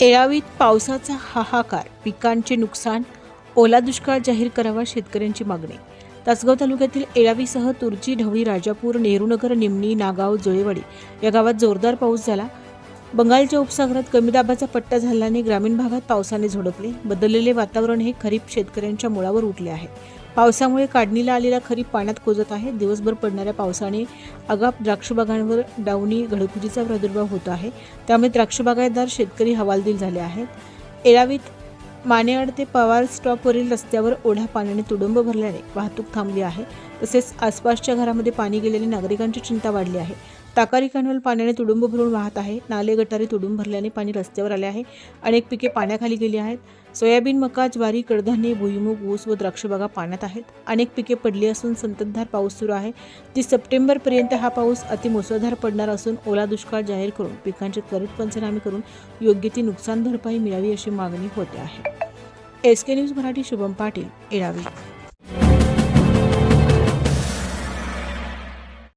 येळावीत पावसाचा हाहाकार पिकांचे नुकसान ओला दुष्काळ जाहीर करावा शेतकऱ्यांची मागणी. तासगाव तालुक्यातील येळावीसह तुर्ची ढवळी राजापूर नेहरूनगर निमणी नागाव जोळेवाडी या गावात जोरदार पाऊस झाला. बंगालच्या उपसागरात कमी दाबाचा पट्टा झाल्याने ग्रामीण भागात पावसाने झोडपले. बदललेले वातावरण हे खरीप शेतकऱ्यांच्या मुळावर उठले आहे. पावसामुळे काढणीला आलेला खरीप पाण्यात कोजत आहे. दिवसभर पडणाऱ्या पावसाने आगाप द्राक्षबागांवर डावणी घडकुजीचा प्रादुर्भाव होत आहे. त्यामुळे द्राक्षबागायतदार शेतकरी हवालदिल झाले आहेत. एळावीत मानेआड ते पवार स्टॉपवरील रस्त्यावर ओढ्या पाण्याने तुडुंब भरल्याने वाहतूक थांबली आहे. तसेच आसपासच्या घरामध्ये पाणी गेल्याने नागरिकांची चिंता वाढली आहे. ताकारी कॅनॉल पाण्याने तुडुंब भरून वाहत आहे. नाले गटारे तुडुंब भरल्याने पाणी रस्त्यावर आले आहे. अनेक पिके पाण्याखाली गेली आहेत. सोयाबीन मका ज्वारी कडधान्ये भुईमूग ऊस व द्राक्षबागा पाण्यात आहेत. अनेक पिके पडली असून संततधार पाऊस सुरू आहे. तीस सप्टेंबरपर्यंत हा पाऊस अतिमुसळधार पडणार असून ओला दुष्काळ जाहीर करून पिकांचे त्वरित पंचनामे करून योग्य ती नुकसान भरपाई मिळावी अशी मागणी होते आहे. S K news Marathi Shubham Patil एळावी